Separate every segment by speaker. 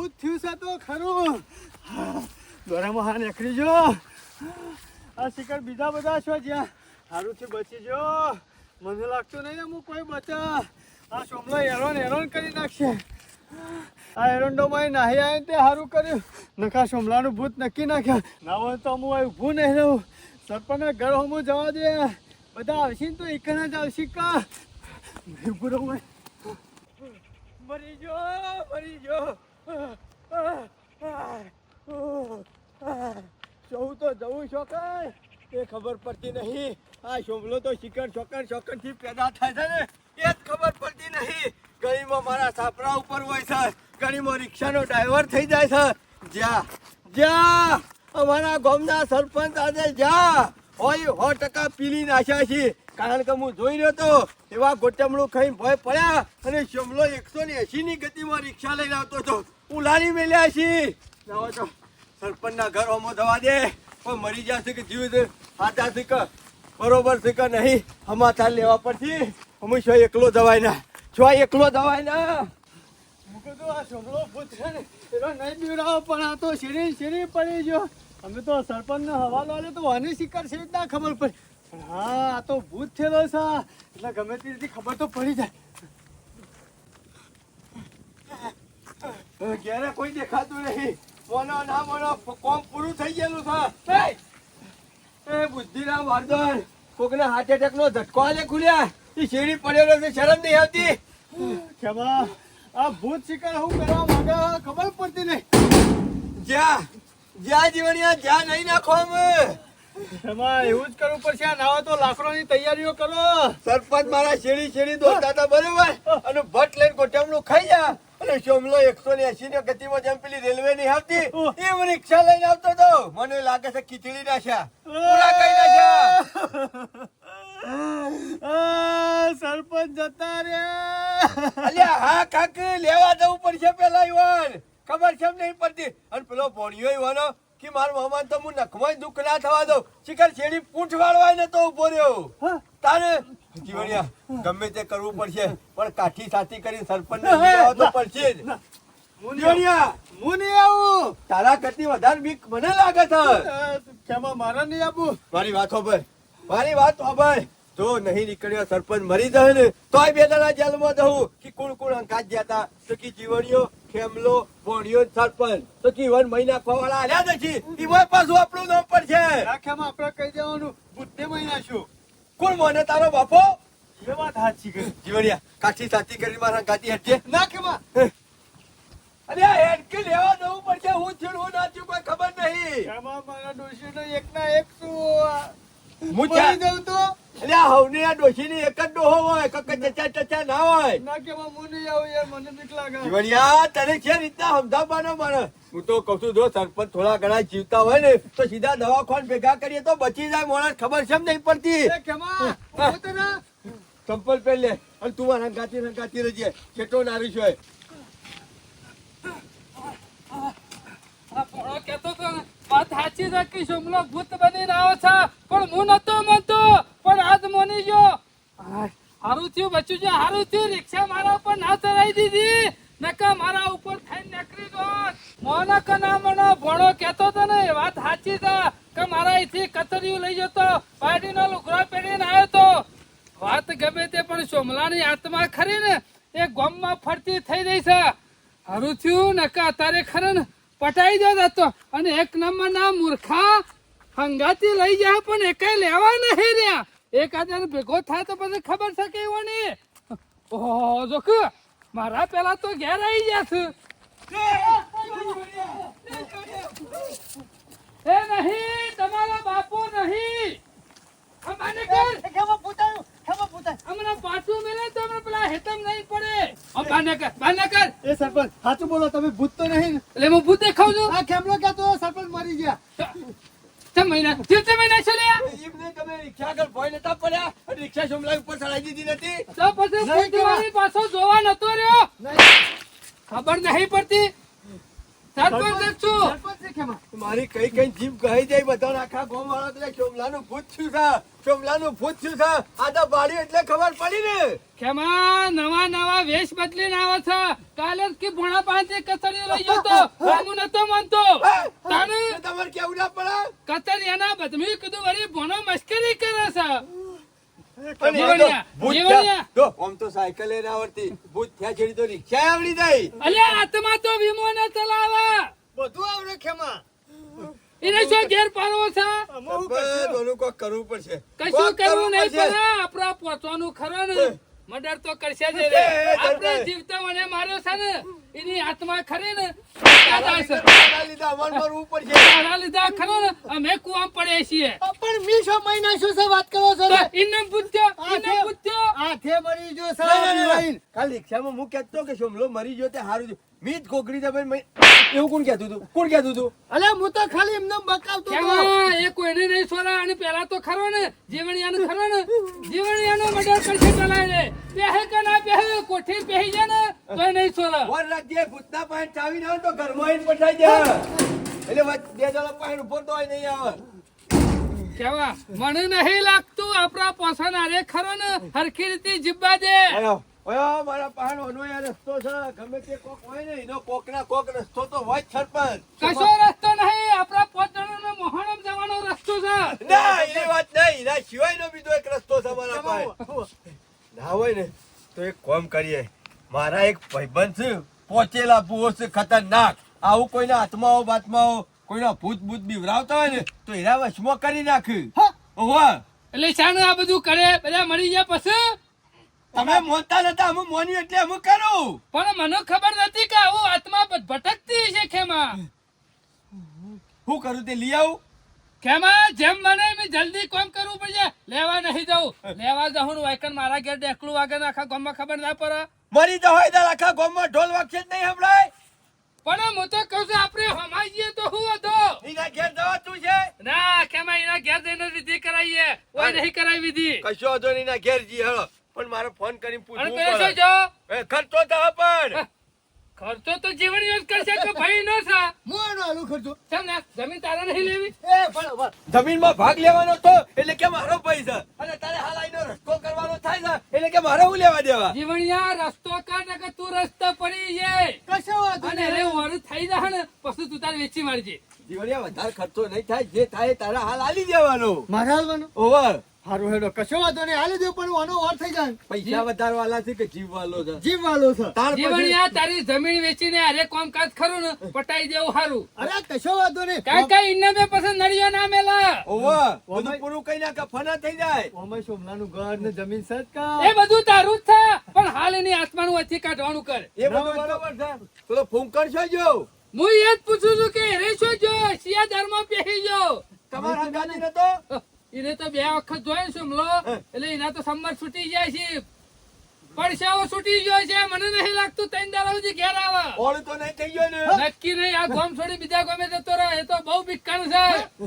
Speaker 1: ભૂત થયું છે તો ખરું. દોરામાં હા નીકળી જો. આ શિકાર બીજા બધા છો જ્યાં. સારુંથી બચી જો. મને લાગતું નહીં હું કોઈ બચા. આ સોમલો હેરોન હેરોન કરી નાખશે. આ એરંડોમાં નાહી આવે તે સારું કર્યું. નખા સોમલાનું ભૂત નક્કી નાખ્યા. ના હોય તો હું અહીં ઊભું નહીં રહું. સરપંચને ઘર હું જવા દે. બધા આવશે ને તો એકના જ આવશે કા? ઊભું મરી જો મરી જો. જવું તો જવું છોકર એ ખબર પડતી નહીં. આ શોભલો તો શિકર છોકર શોકરથી પેદા થાય છે ને. એ જ ખબર પડતી નહીં. ગળીમાં મારા સાપરા ઉપર હોય છે. ગળીમાં રિક્ષાનો ડ્રાઈવર થઈ જાય છે. જ્યાં જ્યાં અમારા ગામના સરપંચ આજે જ્યાં હોય સો ટકા પીલી નાખ્યા છે. કારણ કે હું જોઈ રહ્યો તો એવા ગોટમડું ખાઈ ભય પડ્યા અને શમલો એકસો ને એસી ની ગતિમાં રિક્ષા લઈને આવતો હતો. ઉલારી મેલ્યા છીએ જાઓ તો સરપંચના ઘર હોમો દવા દે. પણ મરી જશે કે જીવ છે છે કે બરોબર છે કે નહીં. સમાચાર લેવા પડશે. છો એકલો દવાય ના છો એકલો દવાય ના મૂકો તો આ શમલો ભૂત છે એનો નહીં બીવડાવો પણ આ તો શરીર શેરી પડી ગયો. અમે તો સરપંચનો હવાલો આલ્યો તો આને શિકાર છે ના ખબર પડી. હા, આ તો ભૂત થયેલો છે. એટલે ગમે તે રીતે ખબર તો પડી જાય. ઘેરે કોઈ દેખાતું નહીં. મોનો ના મોનો કોમ પૂરું થઈ ગયેલું છે! એ બુદ્ધિરામ વારદોન, કોકને હાર્ટ એટેક નો ઝટકો આલે ખુલ્યા. એ શેરી પડેલો છે, શરમ નહીં આવતી. ક્ષમા આ ભૂત શિકાર હું કરવા માંગે ખબર પડતી નહીં. જ્યાં જ્યાં જીવણિયા જ્યાં નહીં નાખો અમે. એમાં એવું જ કરવું પડશે. આ નાવા તો લાકડોની તૈયારીઓ કરો. સરપંચ મારા શેરી શેરી દોડતા હતા બરોબર? અને ભટ લઈને ગોઠમણું ખાઈ જા. અને સોમલો એકસો ને એસી ની જેમ પેલી રેલવે નહીં આવતી એ રિક્ષા લઈને આવતો તો. મને લાગે છે ખીચડી નાખ્યા. પૂરા કઈ નાખ્યા. સરપંચ જતા રહ્યા. અલ્યા હા કાક લેવા જવું પડશે પેલા યુવાન ખબર કેમ નહીં પડતી અને પેલો ભોણિયો એવાનો કે મારા મામા તો હું નખમાં દુઃખ ના થવા દઉં. શિખર શેરી પૂંઠ વાળવાય ને તો ઊભો રહ્યો. તારે? જીવણિયા ગમે તે કરવું પડશે પણ કાઠી સાથી કરી સરપંચ ને તો પડશે જ. મુનિયા હું નહીં આવું. તારા કરતી વધારે બીક મને લાગે છે. કેમાં મારા નહીં આપું? મારી વાત ખબર મારી વાત ખબર જો નહીં નીકળ્યો સરપંચ મરી જાય ને તોય બે દાડા જેલમાં જવું. કે કોણ કોણ અંકાત ગયા હતા. તો કે જીવણીઓ ખેમલો ભોણિયો સરપંચ. તો કીવન મહિના ખવાળા આલ્યા નથી. ઈમાં પાછું આપણું નામ પર છે
Speaker 2: રાખેમાં આપણે કહી દેવાનું બુદ્ધે મહિના છું.
Speaker 1: કોણ મને તારો બાપો?
Speaker 2: એ વાત સાચી કરી.
Speaker 1: જીવડિયા કાઠી સાચી કરી મારા ગાતી હટજે.
Speaker 2: ના કેમાં
Speaker 1: અરે હેડકે લેવા જવું પડશે. હું છું હું ના કોઈ ખબર નહીં.
Speaker 2: કેમાં મારા ડોશીનો એક ના એક શું
Speaker 1: હું
Speaker 2: મરી તો?
Speaker 1: અરે હવની આ ડોશીની એક જ ડોહો હોય કક ચચા ચચા ના હોય.
Speaker 2: ના કેમાં હું નહીં આવું યાર મને બીક લાગે.
Speaker 1: જીવણિયા તને છે રીતના સમજાવવાનો મને હું તો કહું છું જો સરપંચ થોડા ઘણા જીવતા હોય ને તો સીધા દવાખાન ભેગા કરીએ તો બચી જાય માણસ ખબર છે નહીં પડતી? ચંપલ પહેર લે અને તું મારા ગાતી રંગાતી રહીએ કેટલો નારી છો
Speaker 3: આ પોળો કહેતો તો ને, વાત સાચી છે કે સોમલો ભૂત બનીને આવે છે? પણ હું નતો માનતો. પણ આજ મોની ગયો હારું બચ્ચું છે હારું રિક્ષા મારા ઉપર ના ચડાવી દીધી. નકા મારા ઉપર થઈને નીકળી ગયો. મોનો કે મોનો ભોણો કહેતો તો ને વાત સાચી છે કે મારા અહીંથી કતરીયું લઈ જતો પાર્ટીનો લુગડો પહેરીને આવ્યો તો. વાત ગમે તે, પણ સોમલાની આત્મા ખરી ને, એ ગોમમાં ફરતી થઈ રહી છે. હારું નકા અત્યારે ખરે ને. પટાઈ દો તો અને એક નંબર ના મૂર્ખા હંગાતી લઈ જાય પણ એક લેવા નહીં રહ્યા. એકાદાને ભેગો થાય તો પછી ખબર છે કે એવો નહીં. ઓહો મારા પેલા તો ઘેર આવી ગયા છે. એ નહીં તમારા બાપુ નહીં. અમાને કર
Speaker 2: કેમાં પૂછાયું કેમાં પૂછાયું
Speaker 3: અમને પાછું મેલે તો અમને પેલા હેતમ નહીં પડે. બાને કર બાને કર
Speaker 2: એ સરપંચ સાચું બોલો તમે ભૂત તો નહીં?
Speaker 3: એટલે હું ભૂત દેખાવ છું
Speaker 2: આ કેમલો કહેતો સરપંચ મરી ગયા
Speaker 3: તે મહિના તે મહિના છે લ્યા
Speaker 1: એમને તમે રિક્ષા આગળ ભોય નતા પડ્યા અને રિક્ષા સોમલા ઉપર ચડાવી દીધી નથી.
Speaker 3: તો પછી
Speaker 2: નહીં
Speaker 3: પાછો જોવા નતો રહ્યો. ખબર નહીં પડતી. સરપંચ જ છું.
Speaker 2: સરપંચ છે
Speaker 1: મારી કઈ કઈ જીભ કહી જાય બધા આખા ગામ વાળા એટલે ચોમલાનું ભૂત થયું છે ચોમલાનું ભૂત થયું છે આ તો બાળી એટલે ખબર પડી ને.
Speaker 3: ખેમા નવા નવા વેશ બદલીને આવે છે? કાલે કે ભોણા પાંચે કચરીઓ લઈ ગયો તો? હું નતો માનતો. તાને
Speaker 1: તમારે કેવું ના પડે?
Speaker 3: કચરિયાના બદમી કીધું વળી ભોણો મશ્કરી કરે છે. મર્ડર તો કરશે જ આપણે. જીવતા મને માર્યો છે ને. એની આત્મા ખરી ને? છે.
Speaker 1: લીધે
Speaker 3: ખરો ને? અમે કુવામાં પડ્યા છીએ.
Speaker 2: પણ મી શું મહિના શું છે? વાત કરો છો
Speaker 3: તો
Speaker 2: ને?
Speaker 3: ઇન્નમ પૂછ્યો
Speaker 2: આ છે- મરી જો છે
Speaker 1: ના. કાલ રિક્ષામાં હું કહેતો કે સોમલો મરી ગયો તે હારું. મી જ દે ભાઈ એવું કોણ કહેતું હતું? કોણ કહેતું હતું?
Speaker 2: અલે હું તો ખાલી એમને બકાવતો હતો.
Speaker 3: એ કોઈને નહીં છોરા અને પેલા તો ખરો ને જીવણિયાને ખરો ને. જીવણિયાનો મર્ડર કરશે ચલાય રે પહેે કે ના પહેે કોઠી પહેી જાય ને તો નહીં છોરા
Speaker 1: વર રાખજે, ભૂતના પાસે ચાવી ના તો ઘરમાં આવીને પટાઈ દે. એટલે બે જણા પાસે ઉપર તો નહીં આવે.
Speaker 3: કેવા? મને નહીં લાગતું આપણા પોસણ આરે ખરો ને હરખી રીતે જીબા દે.
Speaker 1: મારા પાસે ઓનો આ રસ્તો છે. ગમે તે કોક હોય ને એનો કોક ના કોક રસ્તો તો હોય સરપંચ.
Speaker 3: કશો રસ્તો નહીં આપણા પોત મોહણમ જવાનો રસ્તો છે.
Speaker 1: ના એ વાત નહીં. એના સિવાયનો બીજો એક રસ્તો છે મારા પાસે. ના હોય ને તો એક કામ કરીએ. મારા એક ભાઈબંધ છે પોચેલા ભૂવો છે ખતરનાક. આવું કોઈના આત્માઓ બાતમાઓ કોઈના ભૂત ભૂત બીવરાવતા હોય ને તો એના વશમાં કરી નાખ્યું.
Speaker 3: એટલે શાનું આ બધું કરે બધા મરી ગયા પછી?
Speaker 1: તમે મોતા નતા અમે મોન્યું એટલે અમે કરું.
Speaker 3: પણ મને ખબર નથી કે આવું આત્મા ભટકતી છે ખેમા.
Speaker 1: હું કરું તે લઈ આવું?
Speaker 3: ખેમા જેમ બને મે જલ્દી કોમ કરવું પડશે. લેવા નહીં જાઉં લેવા જાઉં ને વાયકન મારા ઘેર ડેકલું વાગે આખા ગામમાં ખબર ના પડે.
Speaker 1: મરી તો હોય તાર આખા ગામમાં ઢોલ વાગશે જ નહીં સંભળાય
Speaker 3: પણ હું તો કહું છું આપણે હમાઈ જઈએ તો હું હતો.
Speaker 1: એના ઘેર જવા તું છે?
Speaker 3: ના ખેમા એના ઘેર જઈને વિધિ કરાવીએ ઓય નહીં કરાવી વિધિ.
Speaker 1: કશો હતો એના ઘેર જી હળો. પણ મારે ફોન કરીને પૂછવું પડે.
Speaker 3: જો
Speaker 1: એ ખર્ચો તો પણ.
Speaker 3: ખર્ચો તો જીવન યોજ કરશે તો ભાઈ નો સા
Speaker 2: મોનો આલુ ખર્ચો?
Speaker 3: ચમ ને જમીન તારા નહીં લેવી?
Speaker 2: એ પણ.
Speaker 1: જમીનમાં ભાગ લેવાનો તો એટલે કે મારો પૈસા. અને તારે હાલ આઈનો રસ્તો કરવાનો થાય છે એટલે કે મારે હું લેવા દેવા?
Speaker 3: જીવણિયા રસ્તો કર ને કે તું રસ્તો પડી જાય.
Speaker 2: કશો વાંધો
Speaker 3: અને. રે વરસ થઈ જાય ને પછી તું તારે વેચી મારજે.
Speaker 1: જીવણિયા વધારે ખર્ચો નહીં થાય જે થાય તારા હાલ આલી દેવાનો.
Speaker 2: મારા હાલવાનો?
Speaker 1: ઓવર.
Speaker 2: હારું હેડો કશો વાંધો નહીં હાલી દેવું પણ આનો વાર થઈ જાય.
Speaker 1: પૈસા વધારવાલા છે કે જીવ વાલો છે?
Speaker 2: જીવ વાલો છે.
Speaker 1: તાર પછી
Speaker 3: જીવણિયા તારી જમીન વેચીને અરે કામકાજ ખરું ને પટાઈ દેવું હારું.
Speaker 2: અરે કશો વાંધો નહીં.
Speaker 3: કાંઈ કાંઈ ઇન્ને બે પસંદ નડિયો ના મેલા.
Speaker 1: ઓવર બધું પૂરું કઈ નાખે ફના થઈ જાય.
Speaker 2: ઓમે સોમલાનું ઘર ને જમીન સદકા
Speaker 3: એ બધું તારું જ છે પણ હાલ એની આત્માનું વચ્ચે કાઢવાનું કર.
Speaker 1: એ બધું બરાબર છે. પેલો ફોન કરશો જો?
Speaker 3: હું એ જ પૂછું છું કે રેશો શું જો સિયા ધર્મ પહેરી જો.
Speaker 1: તમારા ગાડી નતો?
Speaker 3: એને તો બે વખત જોયું છું હમલો. એટલે એના તો સંમત છૂટી જાય છે. પડશાઓ છૂટી ગયો છે. મને નહીં લાગતું ત્રણ દાડા સુધી ઘેર આવે.
Speaker 1: ઓળું તો નહીં થઈ ગયો ને.
Speaker 3: નક્કી નહીં. આ ગોમ છોડી બીજા ગોમે જતો રહે. એ તો બહુ બીકાનું છે.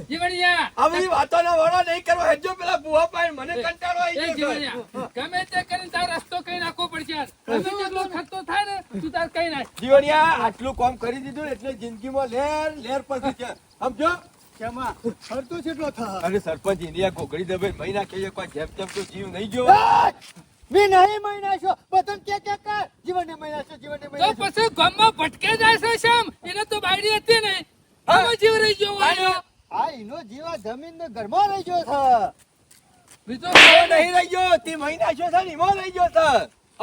Speaker 3: જીવણિયા.
Speaker 1: આવી વાતોના વાળો નહીં કરો હેજો પેલા બુવા પાઈ મને કંટાળો આવી ગયો
Speaker 3: જીવણિયા ગમે તે કરીને તાર રસ્તો કઈ નાખવો પડશે. તમે જેટલો ખર્ચો થાય ને તું તાર કઈ નાખ.
Speaker 1: જીવણિયા આટલું કામ કરી દીધું એટલે જિંદગીમાં લેર લેર પર છે. સમજો?
Speaker 2: કેમાં? ખર્ચો કેટલો થાય?
Speaker 1: અરે સરપંચ ઇન્ડિયા ગોગડી દે ભાઈ મહિના કે કોઈ જેમ તેમ તો જીવ નહીં ગયો
Speaker 2: મી નહીં મહિના છો બધું કે કે કે?
Speaker 3: તો
Speaker 2: મહિના છો
Speaker 3: પછી ગામમાં ભટકે જાય છે શ્યામ એને તો બાયડી હતી ને. આમાં જીવ રહી ગયો વાયો.
Speaker 2: આ એનો જીવા જમીન ને ઘરમાં રહી ગયો છે.
Speaker 3: બીજો
Speaker 1: નહીં રહી ગયો તે મહિના છો છે ને એમાં રહી ગયો છે.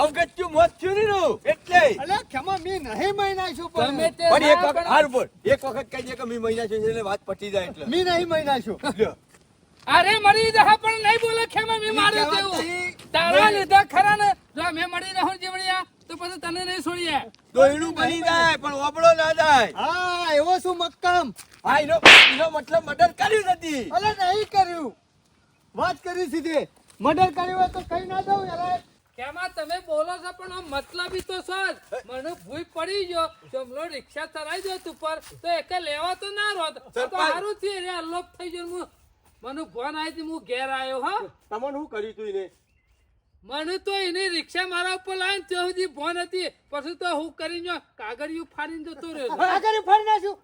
Speaker 1: અવગત્યું મોત થયું ને. એટલે.
Speaker 2: અલે ખમા મી નહીં મહિના છું પણ.
Speaker 3: તે
Speaker 1: પણ એક વખત હાર બોલ. એક વખત કહી દે કે મી મહિના છું એટલે વાત પટી જાય એટલે.
Speaker 2: મી નહીં મહિના છું.
Speaker 3: અરે મરી જહા પણ નહીં બોલે ખેમા મી મારે દેવું તારા લીધા ખરા ને. જો મેં મળી રહું જીવણિયા તો પછી તને નહીં છોડીએ.
Speaker 1: દોયડું બની જાય પણ ઓબળો ના જાય.
Speaker 2: હા એવો શું મક્કમ?
Speaker 1: હા એનો એનો મતલબ મર્ડર કર્યું નથી.
Speaker 2: અલે નહીં કર્યું. વાત કરી સીધે. મર્ડર કર્યું હોય તો કઈ ના દઉં યાર.
Speaker 3: ખેમા તમે બોલો છો પણ આમ મતલબી તો છો જ. મને ભૂઈ પડી ગયો. જમલો રિક્ષા ચલાવી દો તું પર. તો એક લેવા તો ના રોત. તો સારું થયું રે અલોપ થઈ ગયો હું. મને ફોન આવી હું ઘેર આવ્યો હા.
Speaker 1: તમને શું કર્યું તું એને?
Speaker 3: મને તો એની રિક્ષા મારા ઉપર લાવીને ત્યાં સુધી ફોન હતી. પછી તો હું કરીને કાગળિયું ફાડીને જતો રહ્યો
Speaker 2: કાગળિયું ફાડી નાખ્યું?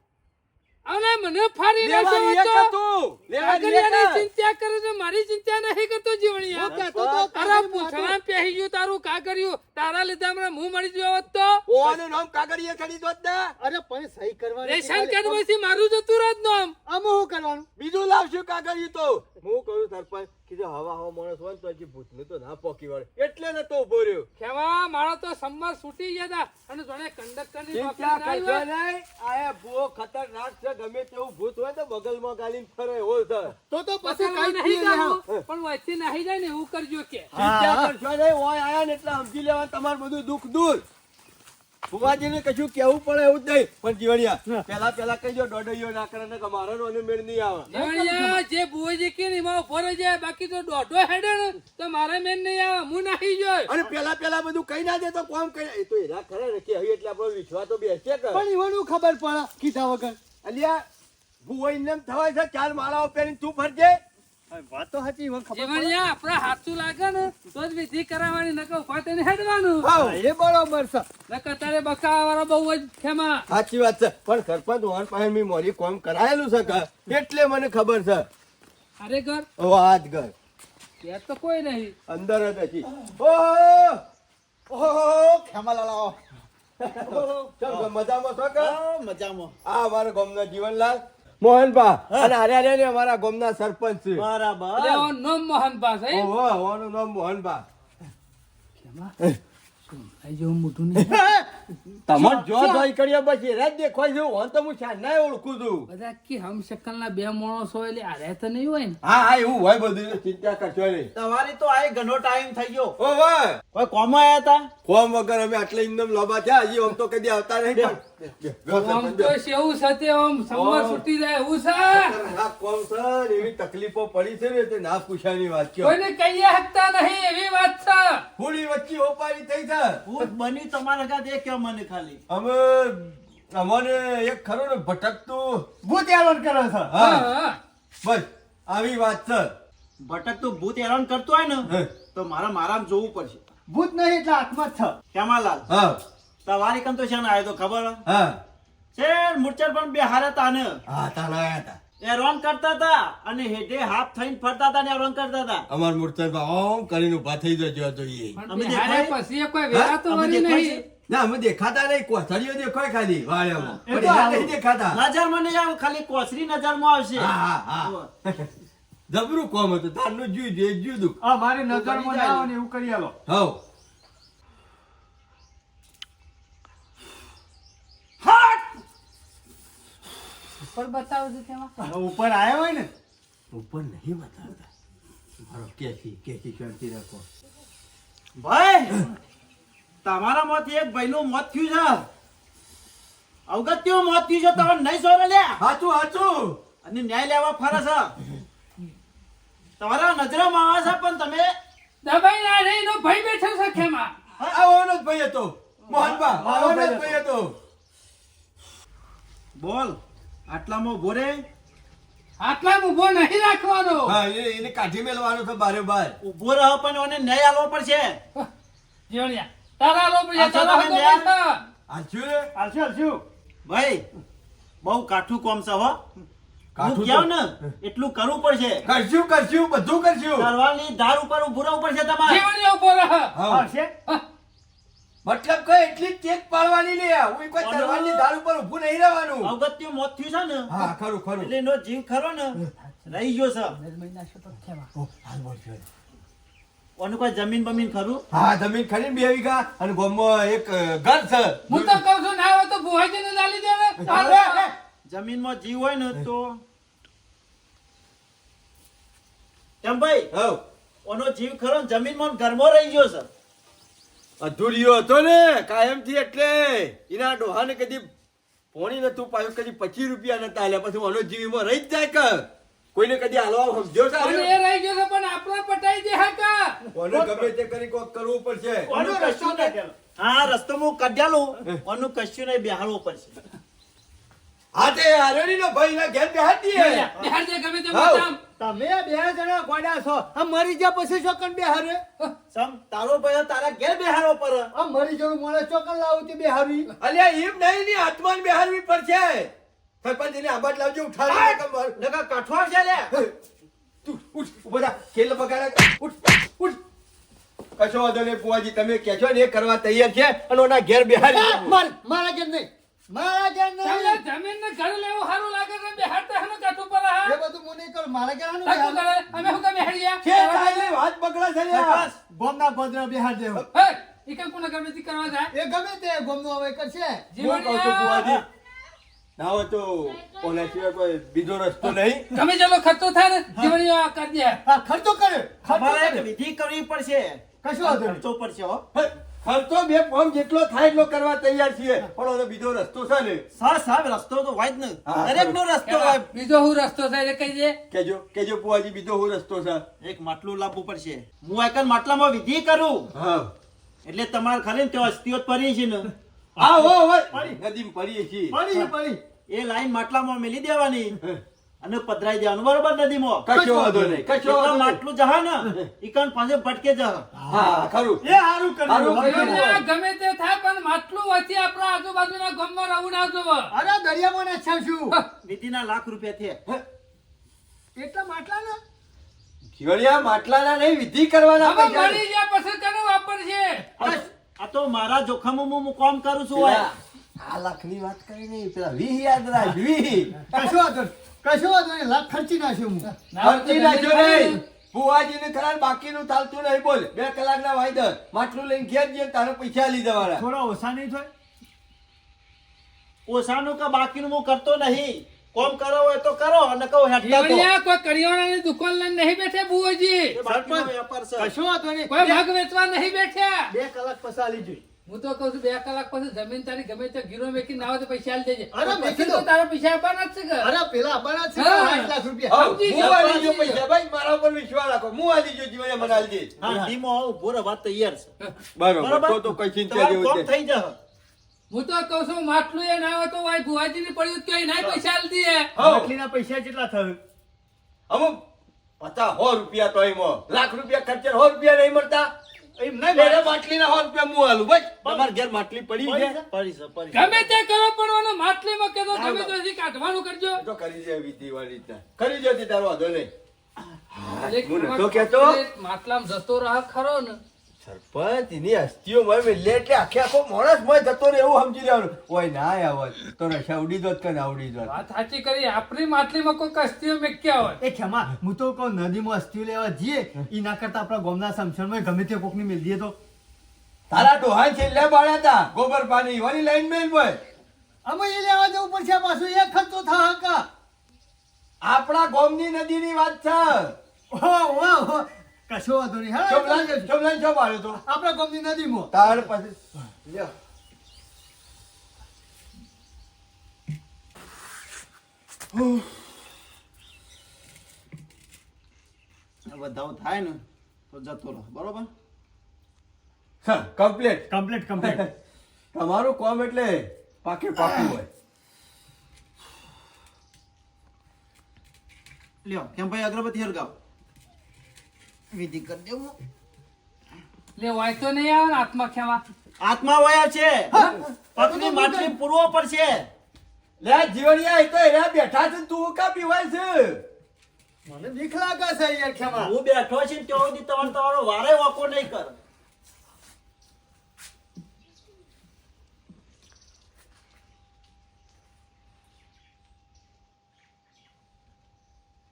Speaker 3: અને મને ફાડી
Speaker 1: લેવાની એક
Speaker 3: તો
Speaker 1: હતું. લેવાની
Speaker 3: ચિંતા કરે છે મારી ચિંતા નહીં કરતો જીવણિયા
Speaker 2: હું કહેતો તો
Speaker 3: તારા પૂછણા પહેરી ગયું તારું કાગળિયું. તારા લીધે હમણાં હું મળી ગયો હોત તો.
Speaker 1: ઓવાનું નામ કાગળિયે ખડી દોત ને.
Speaker 2: અરે પણ સહી કરવાની
Speaker 3: રેશન
Speaker 2: ખાલી.
Speaker 3: કાર્ડમાંથી મારું જતું રહેત નામ.
Speaker 2: આમાં હું કરવાનું?
Speaker 1: બીજું લાવશું કાગળિયું તો. હું કહું સરપંચ કીધું હવા હવા માણસ હોય ને તો હજી ભૂતનું તો ના પોકી વળે. એટલે નતો ઊભો રહ્યો.
Speaker 3: ખેવા મારા તો સંમર છૂટી ગયા હતા અને જોડે કંડક્ટરની
Speaker 1: ચિંતા
Speaker 3: ના આવી
Speaker 1: નહીં. આ ભૂ ખતરનાક છે ગમે તેવું ભૂત હોય તો બગલમાં ગાલીને ફરે એવો છે
Speaker 2: તો તો પછી કઈ
Speaker 3: નહીં જાવ પણ વચ્ચે નાહી જાય ને એવું કરજો કે.
Speaker 1: ચિંતા કરજો નહીં. હોય આયા ને એટલે સમજી લેવા તમારું બધું દુઃખ દૂર. ફુવાજીને કશું કેવું પડે એવું જ નહીં. પણ જીવણિયા પેલા પેલા કહીજો દોડૈયો ના કરે ને કે મારો નો મેળ નહીં આવે.
Speaker 3: જીવણિયા, જે બુવાજી કે ને એમાં ઊભો જાય બાકી તો દોડો હેડે તો મારે મેન નહીં આવે હું નાહી જોય
Speaker 1: અને પેલા પેલા બધું કઈ ના દે તો કોમ કઈ એ તો એના ખરા ને કે હવે એટલે આપણો વિશ્વાસ તો બેસે કર.
Speaker 2: પણ ઈવાનું ખબર પડે? કીધા વગર.
Speaker 1: અલ્યા ભુવાઈ ને એમ થવાય છે ચાર માળાઓ પહેરીને તું ફરજે?
Speaker 2: વાત તો સાચી ખબર
Speaker 3: આપડે હાથું લાગે ને તો જ વિધિ કરાવવાની નકર ઊભા થઈને હેડવાનું.
Speaker 2: એ બરોબર છે.
Speaker 3: નકર તારે બકાવા વાળા બહુ જ ખેમા
Speaker 1: સાચી વાત છે. પણ સરપંચ ઓર પાસે મી મોરી કોમ કરાયેલું છે કે? એટલે મને ખબર છે.
Speaker 3: અરે ઘર?
Speaker 1: ઓ આજ ઘર.
Speaker 3: ત્યાં તો કોઈ નહીં.
Speaker 1: અંદર જ હતી. ઓ
Speaker 2: ઓહો ખેમાલાલ આવો
Speaker 1: ચાલ, મજામાં છો કે?
Speaker 2: મજામાં.
Speaker 1: આ અમારા ગામના જીવનલાલ. મોહનભા. અને અરે અરે અમારા ગામના સરપંચ છે.
Speaker 2: બરાબર.
Speaker 3: એટલે ઓનું નામ મોહન પાસે હે?
Speaker 1: ઓહો ઓનું નામ મોહનભા.
Speaker 3: આ? જેવું મોટું નહીં.
Speaker 1: તમાર જો જોઈ કરીએ બસ એ રાત દેખાય છે હું તો હું ના ઓળખું છું.
Speaker 3: બધા કે હમ શકલના બે માણસ હોય એટલે આરે તો નહીં હોય ને.
Speaker 1: હા હા એવું હોય બધું ચિંતા કરશો નહીં.
Speaker 2: તમારી તો આ ઘણો ટાઈમ થઈ ગયો.
Speaker 1: ઓ વાહ
Speaker 2: કોઈ કોમ આયા હતા
Speaker 1: કોમ વગર અમે આટલે ઇન્દમ લોબા થયા હજી આમ તો કદી આવતા નહીં પણ. બે, બે, બે,
Speaker 3: આમ તો સેવું સાથે આમ સંમર છૂટી જાય એવું છે?
Speaker 1: આ કોમ છે એવી તકલીફો પડી છે ને તે ના પૂછાની વાત કયો.
Speaker 3: કોઈને કહી શકતા નહીં એવી વાત છે.
Speaker 1: પૂરી વચ્ચે ઓપારી થઈ છે.
Speaker 2: ભૂત બની તમારા ઘાત એ કેમ મને ખાલી?
Speaker 1: અમે અમને એક ખરો ને ભટકતું.
Speaker 2: ભૂત હેરાન કરે છે.
Speaker 1: હા. બસ આવી વાત છે.
Speaker 4: ભટકતું ભૂત હેરાન કરતું હોય ને તો મારા મારામ જોવું પડશે.
Speaker 2: ભૂત નહીં એટલે આત્મા જ છે.
Speaker 4: શ્યામાલાલ
Speaker 1: હા.
Speaker 4: તમારી કન તો છે ને આવ્યો તો ખબર?
Speaker 1: હા.
Speaker 4: છે મૂર્છર પણ બે હારે તા ને.
Speaker 1: હા તાના આયા હતા.
Speaker 4: હેરાન કરતા હતા. અને હેઠે હાફ થઈને ફરતા હતા ને એરોન કરતા હતા.
Speaker 1: અમાર મૂર્તન ઓમ કરીને ઊભા થઈ જજો જોઈએ
Speaker 4: અમે દેખાય?
Speaker 3: પછી કોઈ વેરા તો
Speaker 4: અમે
Speaker 3: વળી
Speaker 4: દેખાય
Speaker 3: નહીં.
Speaker 1: ના અમે દેખાતા નહીં. કોથળીઓ દેખાય ખાલી વાળ્યામાં. પણ નહીં દેખાતા.
Speaker 4: નજરમાં નહીં આવે ખાલી કોસરી નજરમાં આવશે.
Speaker 1: હા હા હા. જબરું કોમ હતું. તારનું જુદું જુદું
Speaker 2: હા મારી
Speaker 1: નજરમાં ના આવે
Speaker 2: એવું કરી આલો.
Speaker 1: હવ.
Speaker 3: પણ બતાવો છો તેમાં?
Speaker 2: ઉપર આયા હોય ને?
Speaker 1: ઉપર નહીં બતાવતા. મારો કેસી કેસી શાંતિ રાખો.
Speaker 4: ભાઈ તમારા માંથી એક ભાઈ નું મોત થયું છે. અવગત્ય મોત થયું છે તમે નહીં સોરે લે.
Speaker 1: હાચું હાચું.
Speaker 4: અને ન્યાય લેવા ફરે છે. તમારા નજરમાં આવે છે પણ તમે
Speaker 3: દબાઈ ના રહી નો ભાઈ બેઠો છે ખેમાં.
Speaker 1: આવવાનો જ ભાઈ હતો. મોહનબા આવવાનો જ ભાઈ હતો.
Speaker 4: બોલ. આટલામાં ઊભો રે.
Speaker 3: આટલા ઊભો નહીં રાખવાનો.
Speaker 1: હા એ- એને કાઢી મેલવાનો છે બારે બાર.
Speaker 4: ઊભો રહો પણ ઓને ન્યાય આલવો પડશે.
Speaker 3: જીવણિયા તારા લો
Speaker 4: પડશે
Speaker 3: તારા
Speaker 4: તમે
Speaker 3: હતો
Speaker 4: ન્યાય-
Speaker 1: રે
Speaker 2: હાલશું હાલશું
Speaker 4: ભાઈ બહુ કાઠું કોમ છે હો. હું
Speaker 1: કાઠું
Speaker 4: કહું ને? એટલું કરવું પડશે.
Speaker 1: કરશું કરશું બધું કરશું.
Speaker 4: તરવારની ધાર ઉપર ઊભો રહેવું પડશે તમારે.
Speaker 3: જીવણિયા ઊભો રહે.
Speaker 1: હા.
Speaker 2: હાલશે?
Speaker 1: મતલબ કઈ એટલી જ ચેક પાડવાની લે હું કોઈ તલવારની ધાર ઉપર ઊભું નહીં રહેવાનું.
Speaker 4: અગત્ય મોત થયું છે ને?
Speaker 1: હા ખરું ખરું.
Speaker 4: એટલે એનો જીવ ખરો ને રહી ગયો છે.
Speaker 1: ઓ, હાલ બોલ છે.
Speaker 4: ઓનું કોઈ જમીન બમીન ખરું?
Speaker 1: હા જમીન ખરી બે વીઘા અને ગામમાં એક ઘર છે.
Speaker 3: હું તો કહું છું ના હોય તો ભુવાઈ
Speaker 1: જઈને
Speaker 3: લાલી
Speaker 1: દેવે.
Speaker 4: જમીનમાં જીવ હોય ને તો? કેમ ભાઈ
Speaker 1: હવ.
Speaker 4: ઓનો જીવ ખરો જમીન જમીનમાં ઘરમાં રહી ગયો છે.
Speaker 1: અધૂરિયો હતો ને કાયમથી એટલે. એના ડોહાને કદી પોણી નતું પાયું કદી પચીસ રૂપિયા નતા આલ્યા. પછી ઓનો જીવીમાં રહી જ જાય કે. કોઈને કદી હાલવા સમજ્યો છે
Speaker 3: એ રહી ગયો છે પણ આપણે પટાઈ દે હાકા
Speaker 1: કોને ગમે તે કરી કોક કરવું પડશે.
Speaker 4: ઓનું કશું નહીં. હા રસ્તો હું કઢ્યાલું ઓનું કશું નહીં બેહાડવું પડશે.
Speaker 1: હા તે હારેડી નો ભાઈ ના ઘેર બેહાડી
Speaker 3: જે ગમે તે
Speaker 1: હાવ.
Speaker 2: તમે બે જણા ગોડા છો. આ મરી જા પછી ચોકન બે હારે
Speaker 4: સમ તારો ભાઈ તારા ઘેર બેહારો પર.
Speaker 2: આ મરી જણું મોળે ચોકન લાવું તે બે હારી
Speaker 1: અલ્યા એમ નહીં ની આત્માને બેહારવી પડશે. સરપંચ એને આબાદ લાવજો ઉઠાડી.
Speaker 4: નકા કાઠવા છે લે.
Speaker 1: તું ઉઠ બધા ખેલ બગાડે ઉઠ ઉઠ. કશો વાંધો નહીં ફુવાજી તમે કહેજો ને એ કરવા તૈયાર છે અને ઓના ઘેર બેહારી.
Speaker 2: આ, માર- મારા ઘેર નહીં. મારા
Speaker 3: તમને જમીન ને ઘર લેવું સારું લાગે છે બેહાડતા હનો કાઠું પર હા?
Speaker 2: એ બધું હું નહીં મારા ઘેર આનું
Speaker 3: તાકું કરે? અમે હું કામ બેહાડ્યા
Speaker 1: છે કાંઈ વાત બગડા છે લ્યા.
Speaker 2: ગોમના ગોદરા બેહાર દેવો.
Speaker 3: હે ઈ કામ કોને ગમે તે કરવા જાય?
Speaker 2: એ ગમે તે ગોમનો હવે કરશે.
Speaker 1: જીવન કહું છું ના હોય તો સિવાય કોઈ બીજો રસ્તો નહીં.
Speaker 3: ગમે ચલો ખર્ચો થાય ને જીવન આ કરી દે.
Speaker 2: ખર્ચો કરે.
Speaker 4: અમારે વિધિ કરવી પડશે.
Speaker 2: કશો વાંધો નહીં.
Speaker 4: ખર્ચો પડશે હે,
Speaker 1: ખર્ચો બે ફોર્મ જેટલો થાય એટલો કરવા તૈયાર છીએ. પણ ઓનો બીજો રસ્તો છે ને.
Speaker 4: સા સાહેબ રસ્તો તો હોય જ ને. દરેક નો રસ્તો હોય.
Speaker 3: બીજો હું રસ્તો છે એટલે કહી દે.
Speaker 1: કેજો કેજો ફુવાજી બીજો હું રસ્તો છે.
Speaker 4: એક માટલું લાવવું પડશે. હું એક માટલામાં વિધિ કરું.
Speaker 1: હા.
Speaker 4: એટલે તમારે ખાલી ને ત્યાં અસ્થિઓ પડી છે ને.
Speaker 1: હા હો હો નદી પડીએ છીએ.
Speaker 2: પડી પડી
Speaker 4: એ લાઈન માટલામાં મેલી દેવાની. અને પધરાઈ જવાનું બરોબર નદીમાં
Speaker 1: કશો વાંધો નહીં. કશો વાંધો
Speaker 4: માટલું જહા ને ઈકણ પાસે ભટકે જા
Speaker 1: હા ખરું.
Speaker 2: એ હારું કર્યું
Speaker 3: ગમે તે થાય પણ માટલું વચ્ચે આપણા આજુબાજુના ગામમાં રહું ના જોવ
Speaker 2: અરે દરિયામાં નાખ્યા છું.
Speaker 4: નીતિના લાખ રૂપિયા થયા.
Speaker 2: એટલા માટલા ને?
Speaker 1: જીવણિયા માટલાના નહીં વિધિ કરવાના
Speaker 3: હવે મળી ગયા પછી તને વાપરશે
Speaker 4: આ- તો મારા જોખમમાં હું કામ કરું છું
Speaker 1: આ લાખની વાત કરી નહીં પેલા વી યાદ રાખ વી
Speaker 2: કશો વાંધો. કશો વાંધો નહીં લાખ ખર્ચી નાખ્યો હું.
Speaker 1: ખર્ચી નાખ્યો નહીં. ફુવાજીને ખરા બાકીનું ચાલતું નહીં બોલ. બે કલાકના વાયદર માટલું લઈને ઘેર જઈએ તારે પૈસા લઈ જવાના
Speaker 2: થોડા ઓછા નહીં થાય?
Speaker 4: ઓછાનું કે બાકીનું હું કરતો નહીં. કોમ કરો હોય તો કરો અને કહો
Speaker 3: જીવણીયા કોઈ કરિયાણાની દુકાન લઈને નહીં બેઠે બુઓજી
Speaker 4: સરપંચ બાકીનો વેપાર છે.
Speaker 2: કશો વાંધો નહીં.
Speaker 3: કોઈ ભાગ વેચવા નહીં બેઠ્યા
Speaker 2: બે કલાક પસાર જોઈ
Speaker 3: હું તો કહું છું બે કલાક પછી જમીન તારી ગમે તે ગીરો મેકી ના હોય તો પૈસા દેજે.
Speaker 2: અરે, મેકી
Speaker 3: તો તારા પૈસા આપવાના છે કે?
Speaker 2: અરે પેલા આપવાના છે
Speaker 3: હા.
Speaker 2: લાખ રૂપિયા.
Speaker 1: હું આલી જો પૈસા. ભાઈ મારા પર વિશ્વાસ રાખો. હું આલી જો જીવણિયા મને આલી દે.
Speaker 4: હા નદીમાં ઊભો રહેવા તૈયાર છે.
Speaker 1: બરોબર. તો તો કઈ ચિંતા જેવું
Speaker 4: કામ
Speaker 1: છે?
Speaker 4: થઈ જા
Speaker 3: હું તો કહું છું માટલું એ ના હોય તો ભાઈ ભુવાજીની પડ્યું તો એ ના પૈસા આલી દે
Speaker 1: માટલી
Speaker 2: ના પૈસા કેટલા થયું
Speaker 1: અમુક પચાસ સો રૂપિયા તો એમાં. લાખ રૂપિયા ખર્ચે સો રૂપિયા નહીં મળતા.
Speaker 2: એમ નહીં
Speaker 1: રૂપિયા હું બસ. તમારા ઘેર માટલી પડી છે?
Speaker 4: પડી છે. પડી છે.
Speaker 3: ગમે તે કરો પણ ઓને માટલીમાં કહેતો ગમે તો હજી કાઢવાનું કરજો.
Speaker 1: તો કરી દે વિધિ વાળી રીતના. કરી દે તારો વાંધો નહીં. હું નતો?
Speaker 3: માટલામાં જતો રહે ખરો ને.
Speaker 1: સરપંચ એની હસ્તીઓ માં મેલે એટલે આખે આખો માણસ મય જતો રહે એવું સમજી લેવાનું. ઓય ના આવત તો રશા ઉડી દોત કે ના ઉડી દોત
Speaker 3: વાત સાચી કરી. આપણી માટલીમાં કોઈ કસ્તીઓ મેક્યા હોય.
Speaker 2: એ ખેમા હું તો કહું નદીમાં અસ્થિ લેવા જઈએ એ ના કરતા આપણા ગોમના સમસણમાં ગમે તે કોકની મેલ દઈએ તો.
Speaker 1: તારા ડોહા છેલ્લે બાળ્યા હતા ગોબર પાણી વાળી લાઈન મેલ ભાઈ
Speaker 2: અમે એ લેવા જવું પડશે પાછું. એક ખર્ચો થા કા
Speaker 1: આપણા ગોમની નદીની વાત છે.
Speaker 2: ઓહ વાહ. કશો વાંધો નહીં હા
Speaker 1: ચોમલાન ચોમલાન છો આવ્યો તો.
Speaker 2: આપણા ગામની નદીમાં.
Speaker 1: તાર પછી લ્યો.
Speaker 4: બધાઓ થાય ને તો જતો રહો બરોબર?
Speaker 1: હા, કમ્પ્લીટ
Speaker 2: કમ્પ્લીટ કમ્પ્લીટ
Speaker 1: તમારું કોમ એટલે પાકે પાકું હોય.
Speaker 4: લ્યો કેમ ભાઈ અગરબત્તી હરગાવ? વિધિ કરી દેવું
Speaker 3: લે વાય તો નહીં આવે ને આત્મા ખેવા.
Speaker 4: આત્મા વયા છે. પત્ની માટલી પૂરવો પડશે.
Speaker 1: લે જીવણિયા એ તો એરા બેઠા છે તું કા પીવાય છે?
Speaker 2: મને બીક લાગે છે યાર ખેમા
Speaker 4: હું બેઠો છે ને ત્યાં સુધી તમારો તમારો વારે વાકો નહીં કર.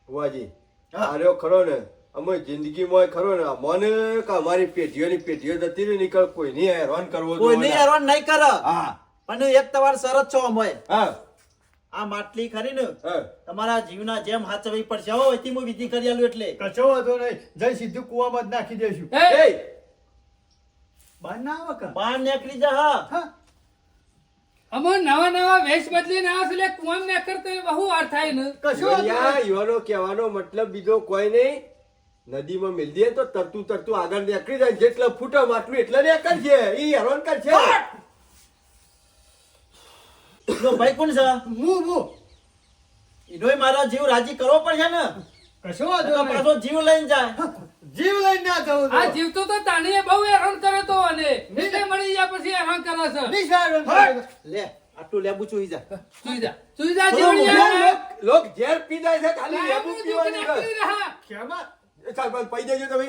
Speaker 1: બુઆજી આર્યો ખરો ને. અમે જિંદગીમાં ખરો ને મને કે અમારી પેઢીઓની પેઢીઓ જતી રહી નીકળ કોઈ નહીં હેરાન કરવો
Speaker 4: કોઈને. હેરાન નહીં કરે.
Speaker 1: હા.
Speaker 4: પણ એક તમારે શરત છો અમે.
Speaker 1: હા.
Speaker 4: આ માટલી ખરી ને તમારા જીવના જેમ હાચવી પડશે. હો એથી હું વિધિ કરી આલું એટલે.
Speaker 2: કચો વાંધો નહીં. જઈ સીધું કુવામાં જ નાખી દેશું.
Speaker 3: એ
Speaker 2: બહાર ના આવે કા?
Speaker 4: બહાર નીકળી જા હા.
Speaker 3: અમો નવા નવા વેશ બદલીને આવે છે એટલે કુવામાં નાખર કરતો બહુ અર્થ થાય ને.
Speaker 2: કશો યાર
Speaker 1: યુવાનો કહેવાનો મતલબ બીજો કોઈ નહીં. નદીમાં મિલ દે તો તરતું તરતું આગળ નીકળી જાય. જેટલા ફૂટો માટલું એટલે નીકળ છે. ઈ હેરાન કરશે
Speaker 4: જો ભાઈ કોણ છે?
Speaker 2: હું હું.
Speaker 4: ઈનોય મારા જીવ રાજી કરવો પડશે ને?
Speaker 2: કશો
Speaker 4: તો
Speaker 2: વાંધો
Speaker 4: પાછો જીવ લઈને જાય.
Speaker 2: જીવ લઈને ના જવું
Speaker 3: આ જીવતો તો તાણીએ બહુ હેરાન કરે તો અને નીચે મળી જાય પછી હેરાન કરે છે.
Speaker 2: નિશાળ
Speaker 4: લે આટલું લેબુ ચૂઈ જા.
Speaker 3: ચૂઈ જા. ચૂઈ જા જીવ
Speaker 1: લોક- ઝેર પી જાય છે ખાલી લેબુ પીવાની એ ચાલ બસ પઈ જજો તમે.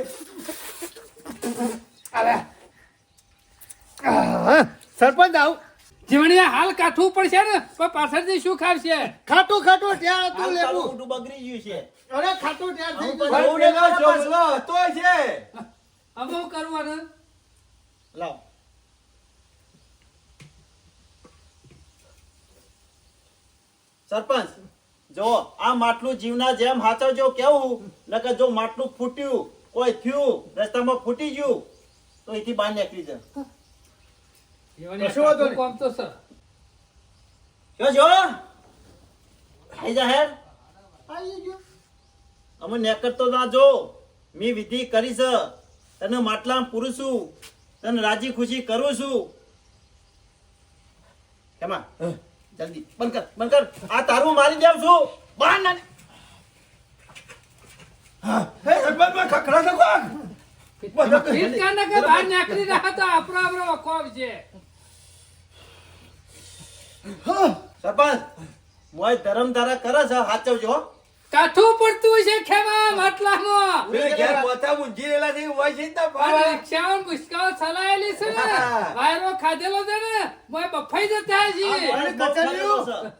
Speaker 2: સરપંચ આવ.
Speaker 3: જીવણિયા હાલ કાઠવું પડશે ને પણ પાછળથી શું ખાવશે?
Speaker 2: ખાટું ખાટું ત્યાં હતું લેવું.
Speaker 4: બગડી ગયું છે.
Speaker 2: અરે ખાટું ત્યાં થઈ ગયું.
Speaker 4: તો
Speaker 1: છે.
Speaker 3: હવે કરવાનું?
Speaker 4: લાવ. સરપંચ જો આ માટલું જીવના જેમ હાચવજો કેવું? નકર જો માટલું ફૂટ્યું કોઈ થયું રસ્તામાં ફૂટી ગયું તો એથી બહાર નીકળી જાય.
Speaker 2: વાંધો
Speaker 3: કામ તો
Speaker 4: જો જો આઈ
Speaker 2: ગયું.
Speaker 4: અમે નેકરતો ના જો. મી વિધિ કરી છે. તને માટલામાં પૂરું છું. તને રાજી ખુશી કરું છું. એમાં જલ્દી. બંધ કર બંધ કર. આ તારું મારી દેવ છું. બહાર ના ની-
Speaker 1: હે સરપંચમાં ખખડા તો કોક.
Speaker 3: ઈજ કારણે કે બહાર નીકળી રહ્યા તો આપણો આપણો વખો છે
Speaker 4: સરપંચ મોય ધરમ ધારા કરે છે હાચવજો હો.
Speaker 3: કાઠું પડતું છે ખેમા માટલામાં.
Speaker 1: ઉરે ઘેર પોતા મૂંઝી રહેલા છે, હોય બાવા.
Speaker 3: રિક્ષાઓ ને બુસકાઓ ચલાયેલી છે ને. વાયરો ખાધેલો છે ને મોય બફાઈ જતા છે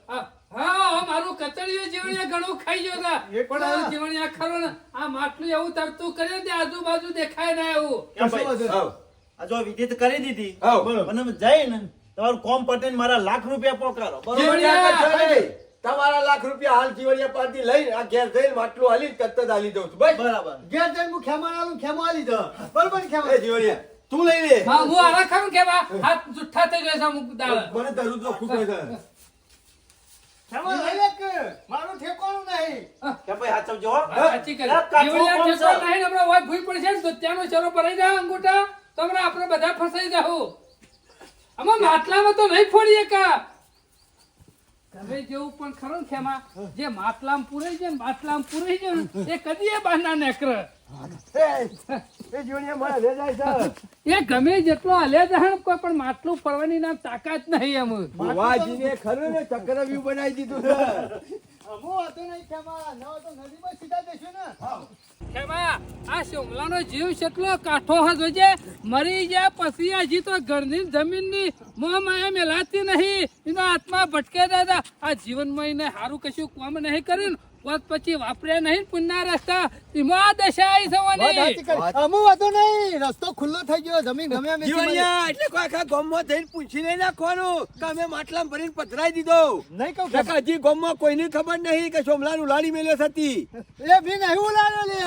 Speaker 3: હા હા, મારું કચડિયું જીવણિયા ઘણું ખાઈ ગયો હતા પણ આ જીવણિયા ખરો ને આ માટલું એવું તરતું કર્યું ને તે આજુબાજુ દેખાય ના એવું.
Speaker 4: આ જો વિદિત કરી દીધી. મને જઈને તમારું કોમ પટેલ મારા લાખ રૂપિયા પોકારો. બરોબર.
Speaker 1: તમારા લાખ રૂપિયા હાલ જીવડિયા પાર્ટી લઈને આ ઘેર જઈને માટલું હાલી કત્તત હાલી દઉં છું. બસ
Speaker 4: બરાબર.
Speaker 2: ઘેર જઈને હું ખેમા આલું, ખેમો હાલી દઉં. બરાબર ને ખેમા?
Speaker 1: એ તું લઈ લે.
Speaker 3: હા હું આવા ખરું કે બા હાથ જુઠ્ઠા થઈ ગયા છે અમુક દાળ
Speaker 1: મને ધરું તો ખૂબ છે.
Speaker 2: ખેમા લઈ લે કે? મારું ઠેકાણું નહીં.
Speaker 4: કે ભાઈ હાથ સમજો
Speaker 3: સાચી કરી. જીવડિયા
Speaker 4: છે.
Speaker 3: નહીં ને હમણાં વાય ભૂઈ પડશે ને તો ત્યાંનો ચરો ભરાઈ જાય અંગૂઠા. તો હમણાં આપણે બધા ફસાઈ જાહું આમાં માટલામાં તો નહીં ફોડીએ કા તમે જેવું પણ ખરો ને ખેમા જે માતલામ પૂરાઈ જાય ને માટલામાં પૂરાઈ જાય ને એ કદી
Speaker 1: એ બહાના છે.
Speaker 3: એ ગમે જેટલો હલે જહણ કોઈ પણ માટલું ફરવાની નામ તાકાત નહીં એમ.
Speaker 1: ભવાજીને ખરું ને ચક્રવ્યુ બનાવી દીધું
Speaker 3: આ જીવ કેટલો કાઠો હા જોજે મરી જાય પછી હજી તો ઘરની જમીનની મોહ માયા મેલાતી નહીં. એનો આત્મા ભટકે દાદા. આ જીવનમાં એને સારું કશું કામ નહીં કર્યું પોત પછી વાપરે નહીં પુણ્ય રસ્તા. એમાં દશા આવી
Speaker 2: વાત કરી. અમો હતો નહીં. રસ્તો ખુલ્લો થઈ ગયો. જમીન ગમે એમ
Speaker 1: એટલે કોઈ આખા ગામમાં જઈને પૂછી નહીં નાખવાનું કે અમે માટલામાં ભરીને પધરાઈ દીધો.
Speaker 2: નહીં કહું
Speaker 1: કાકા હજી ગામમાં કોઈની ખબર નહીં કે સોમલાનું ઉલાડી મેલ્યો હતી
Speaker 2: એ ભી નહીં ઉલાડ્યો લે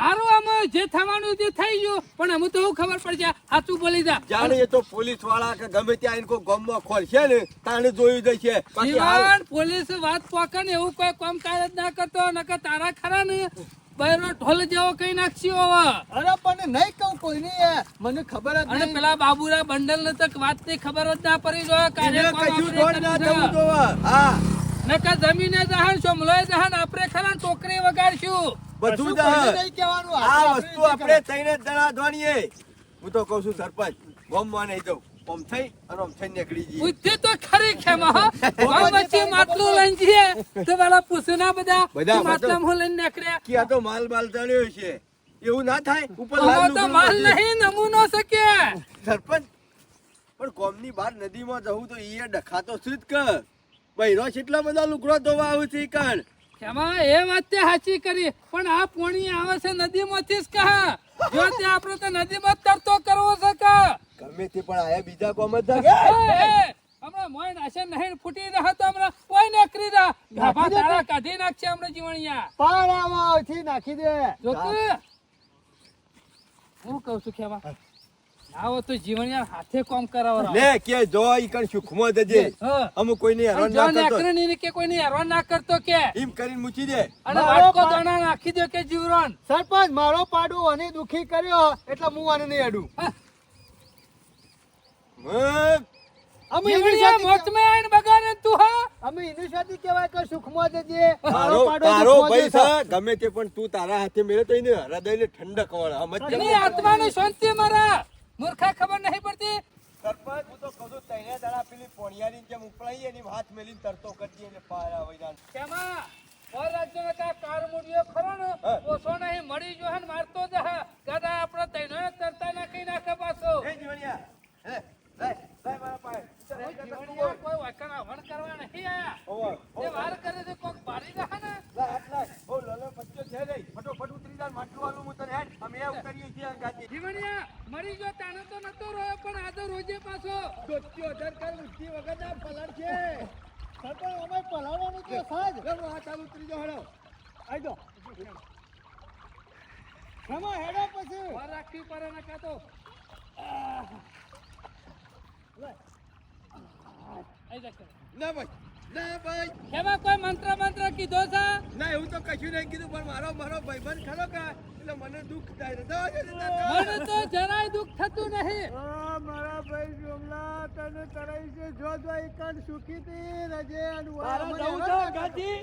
Speaker 3: હારું આમ જે થવાનું તે થઈ ગયું. પણ અમે તો ખબર પડશે સાચું બોલી જા.
Speaker 1: જાણે એ તો પોલીસવાળા કે ગમે ત્યાં આઈને કોઈ ગામમાં ખોલશે ને તાણે જોઈ દેશે બાકી
Speaker 3: પોલીસ વાત પોકે ને એવું કોઈ કામ કાજ ના કરતો નકર તારા ખરા ને બહેરો ઢોલ જેવો કઈ નાખશી હવે
Speaker 2: અરે પણ નહીં કહું કોઈને. મને ખબર જ
Speaker 3: અને
Speaker 2: નહીં.
Speaker 3: પેલા બાબુરા બંડલ ને તક વાતની ખબર જ ના પડી જો કાલે
Speaker 1: એને કશું
Speaker 3: આપણે
Speaker 1: ના જવું. જોવા. હા.
Speaker 3: નકર જમીને જહાન સોમલોય જહાન આપણે ખરા ટોકરી વગાડશું.
Speaker 1: બધું જ આ વસ્તુ આપણે થઈને જ જણા ધોણીએ. હું તો કહું છું સરપંચ ગામમાં નહીં જવું આમ થઈ અને ઓમ થઈ નીકળી જઈએ.
Speaker 3: બુદ્ધિ તો ખરી ખેમા હો વચ્ચે માટલું લઈને જઈએ. તો પેલા પૂછના બધા
Speaker 1: બધા
Speaker 3: માટલા હું લઈને નીકળ્યા?
Speaker 1: કે આ તો માલ બાલ ચડ્યો છે એવું ના થાય. ઉપર લાલ
Speaker 3: તો માલ. નહીં નમૂનો શકે.
Speaker 1: સરપંચ પણ કોમની બહાર નદીમાં જવું તો એ ડખાતો શું જ કર. બૈરો કેટલા બધા લુકડો ધોવા આવું છે કણ.
Speaker 3: એમાં એ વાત તે સાચી કરી પણ આ પોણી આવે છે નદીમાંથી જ કહા. જો તે આપણે તો નદીમાં તરતો કરવો છે કા?
Speaker 1: ગમે તે પણ આયા બીજા કોમ જ
Speaker 3: એ, હમણાં મોય નાશે નહીં ફૂટી રહ્યા તો હમણાં કોઈ નકરી રહ્યા ગાભા તારા કાઢી નાખશે હમણાં જીવણિયા.
Speaker 2: પારથી નાખી દે.
Speaker 3: જો હું. કહું છું ખેમા આવો તો જીવણિયા હાથે કામ કરાવરા
Speaker 1: લે કે જો ઈ કણ સુખમાં જજે
Speaker 3: હા.
Speaker 1: અમુક કોઈને હેરાન
Speaker 3: જો
Speaker 1: ના કરતો.
Speaker 3: નકરી કે કોઈને હેરાન ના કરતો કે?
Speaker 1: એમ કરીને મૂકી દે.
Speaker 3: અને વાટકો દાણા નાખી દે કે જીવરણ
Speaker 2: સરપંચ મારો પાડો અને દુખી કર્યો એટલે હું આને નહીં અડું. અમે એની સાથે
Speaker 3: મોત મે આઈને બગાને તું હા?
Speaker 2: અમે એની સાથે કહેવાય કે સુખમો દેજે.
Speaker 1: મારો
Speaker 2: પાડો
Speaker 1: તારો ભાઈ. છે ગમે તે પણ તું તારા હાથે મેળે તો એને હૃદયને ઠંડક વળે. સમજ
Speaker 3: આત્માની શાંતિ મારા મૂર્ખા ખબર નહીં પડતી.
Speaker 1: સરપંચ હું તો કહું તૈયાર દાડા પેલી પોણિયાની જેમ ઉપડાઈ એની હાથ મેલીને તરતો કરતી એટલે પાર આવી જાય
Speaker 3: કેમાં? ઓર રાજ્યનો કાંઈ કાર મૂળિયો ખરો ને. ઓછો નહીં મળી જ હે ગધા આપણે તૈનો તરતા નાખી નાખે પાછો
Speaker 1: એ જીવણિયા હે લાય લાય મારા પાસે ચાલ, હેડ કરતા તું
Speaker 3: જીવણીયા કોઈ વાંકણા વણ કરવા નહીં આયા
Speaker 1: ઓવર
Speaker 3: જે વાર કરે છે કોક બારી રહે ને
Speaker 1: લાય હાથ લાય ઓ લલો પચ્ચો છે નહીં ફટોફટ ઉતરી જા માટલું વાળું હું તને હેડ અમે એ ઉતરીએ છીએ અંગાથી
Speaker 3: જીવણિયા મરી ગયો તાનો તો નતો રહ્યો પણ આ તો રોજે પાછો
Speaker 1: દોત્યો હજાર કર ઉઠી વગર ના પલાળ છે
Speaker 2: સરપંચ અમે પલાળવાનું તો સાજ
Speaker 1: લલો હાથ હાલ ઉતરી જાઓ હેડો
Speaker 2: આઈ જાઓ. રમા હેડો પછી
Speaker 3: વાર રાખવી પડે ને કાં તો આઈ જા કરે.
Speaker 1: ના ભાઈ ના ભાઈ
Speaker 3: કેમાં કોઈ મંત્ર મંત્ર કીધો છે
Speaker 1: ના એવું તો કશું નહીં કીધું પણ મારો મારો ભાઈબંધ ખરો કે એટલે મને દુઃખ થાય.
Speaker 3: મને તો જરાય દુઃખ થતું નહીં.
Speaker 2: આ મારા ભાઈ જોમલા તને તરાઈ છે. જો જો એકન સુખી થી રજે
Speaker 1: તારા જવું તો ગાજી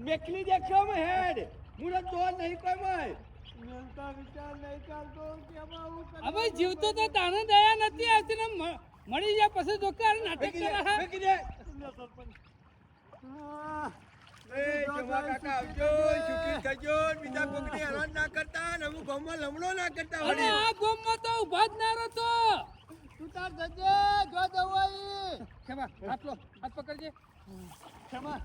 Speaker 1: મેકલી દેખ્યો મે હેડ. મુરે તો નહીં કોઈ મય.
Speaker 2: મિલતા વિચાર નહીં ચાલતો કેમ આવું કરે?
Speaker 3: હવે જીવતો તો તાણે દયા નથી આવતી ને મ- મળી જાય પછી જોકાર નાટક કરે હા.
Speaker 1: મેકી દે
Speaker 2: હા.
Speaker 1: એ જમા કાકા આવજો સુખી થજો ને બીજા કોકને હેરાન ના કરતા ને અમુક ના કરતા
Speaker 3: અને
Speaker 1: વળી
Speaker 3: આ ગોમમાં તો ઊભા જ ના રહેતો.
Speaker 2: તું તાર જજે જો દવાઈ.
Speaker 3: ખેમા હાથ લો હાથ પકડજે.
Speaker 2: ક્ષમા.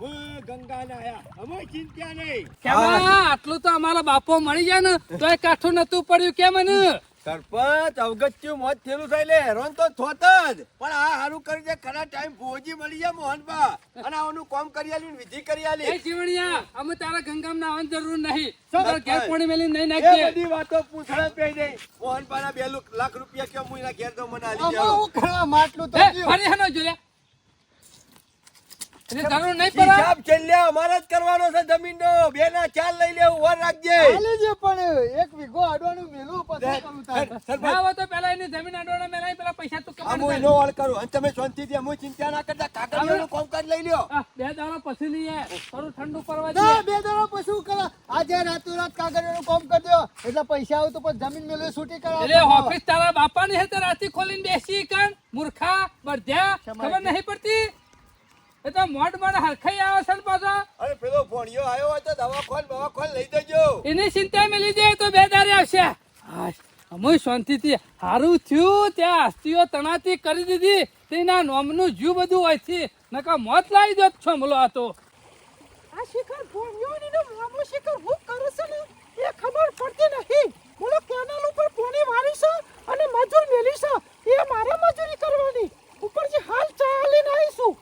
Speaker 1: હું ગંગા ના આયા. અમે ચિંતા નહીં.
Speaker 3: ખેમા આટલું તો અમારા બાપો મળી જાય ને તો કાઠું નતું પડ્યું. કેમ મને?
Speaker 1: સરપંચ અવગત્યું મોત થયેલું થાય એટલે હેરાન તો થોત જ. પણ આ સારું કરી દે ખરા ટાઈમ ભોજી મળી જાય મોહનબા. અને આનું કામ કરી આલી વિધિ કરી આલી.
Speaker 3: એ જીવણિયા અમે તારા ગંગામ ના નાવાની જરૂર નહીં. સર ઘેર. પાણી મેલી નહીં
Speaker 1: એ
Speaker 3: નાખજે
Speaker 1: બધી વાતો પૂછડા પે દે. મોહનબા ના બે લાખ રૂપિયા કે હું એના ઘેર તો મને આલી જાવ
Speaker 2: હું કરવા માટલું તો
Speaker 3: એ. ફરી હેનો જોલે એટલે જરૂર નહીં પડે
Speaker 1: હિસાબ છેલ્લે અમારે જ કરવાનો છે જમીનનો. બે ના ચાર લઈ લેવું વર રાખજે.
Speaker 2: હાલી પણ એક વીઘો આડવાનું મેલું પછી કરું તારે.
Speaker 1: સરપંચ
Speaker 3: ના હોય તો પેલા એની જમીન અડવાના મેલાય પેલા પૈસા તું
Speaker 1: આ હું એનો વાળ કરું. અને તમે શાંતિથી અમુ ચિંતા ના કરતા. કાગળિયાનું કામકાજ લઈ લ્યો.
Speaker 3: બે દાડા પછી નહીં થોડું ઠંડુ પડવા દે
Speaker 2: બે દાડા પછી શું કરા આજે રાતો રાતનું કામ કરી દો એટલે પૈસા આવે તો પછી જમીન મેળવી છૂટી
Speaker 3: એટલે ઓફિસ તારા બાપાની હે તે રાતી ખોલીને બેસી કાન મૂર્ખા બળધ્યા ખબર નહીં પડતી? એ તો મોઢ મોઢ હરખાઈ આવે છે ને પાછો.
Speaker 1: અરે પેલો ફોણિયો આવ્યો હોય તો દવા ખોલ બવા ખોલ લઈ દેજો
Speaker 3: એની ચિંતા મેલી જાય તો બે દારે આવશે. અમે શાંતિથી હારું થયું ત્યાં હસ્તીઓ તણાતી કરી દીધી. તેના નોમનું જીવ બધું હોય છે. નકા મોત લાવી દો છોમલો હતો
Speaker 5: આ શિખર ભોણિયોની મામો શિખર હું કરું છું ને એ ખબર પડતી નહીં. બોલો કેનાલ ઉપર પોણી છે અને મજૂર મેલી છે? એ મારે મજૂરી કરવાની. ઉપરથી હાલ ચાલીને આવીશું.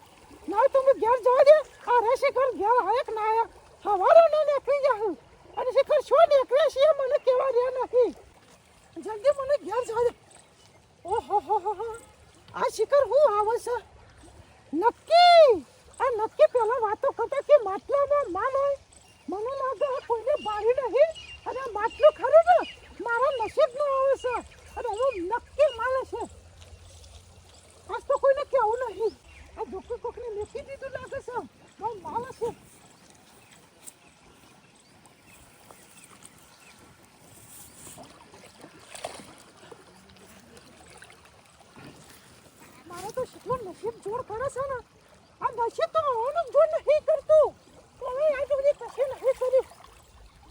Speaker 5: ના તમે ઘેર જવા દે. આ રે શિખર ઘેર આયક ના આયા. હવારો ના નીકળી જાઉં અને શિખર શું નીકળે છે મને કેવા રહ્યા નથી. જલ્દી મને ઘેર જવા દે. ઓહો, હો હો હો. આ શિખર હું આવે છે? નક્કી? આ નક્કી પહેલાં વાતો કરતા કે માટલામાં માલ હોય. મને લાગે કોઈને બારી નહીં. અને માટલું ખરું ને? મારા નસીબનું આવે છે. અને હું નક્કી માલે છે. આજ તો કોઈને કહેવું નહીં. આ જોકે કોકને મેકી દીધું લાગે છે. બહુ માલે છે. મારે તો શીખવું નસીબ જોડ કરે છે ને. આ નસીબ તો આવવાનું જોર નહીં કરતું. હવે આજ બધી કશું નહીં કર્યું.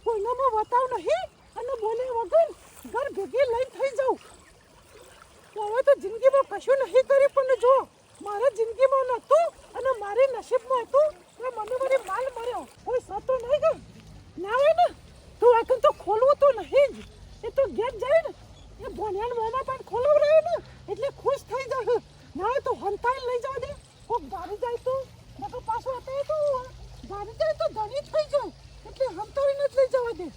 Speaker 5: કોઈનામાં બતાવ નહીં અને બોલે વગર ઘર ભેગી લઈને થઈ જાઉં. હવે તો જિંદગીમાં કશું નહીં કર્યું પણ જો. મારા જિંદગીમાં નહોતું અને મારી નસીબમાં હતું કે મને મારી માલ મળ્યો. કોઈ સતો નહીં ગયું. ના હોય ને, તું આખું તો ખોલવું તો નહીં જ. એ તો ઘેર જાય ને એ ભણ્યાન મોમાં પણ ખોલવું રહ્યો ને, એટલે ખુશ થઈ જાય ના હોય તો હંતાઈ લઈ જવા દે. કોક ભારી જાય તો, નકર પાછો હતા તો ભારી જાય તો ધણી થઈ જાય. એટલે હંતાઈ જ લઈ જવા દે.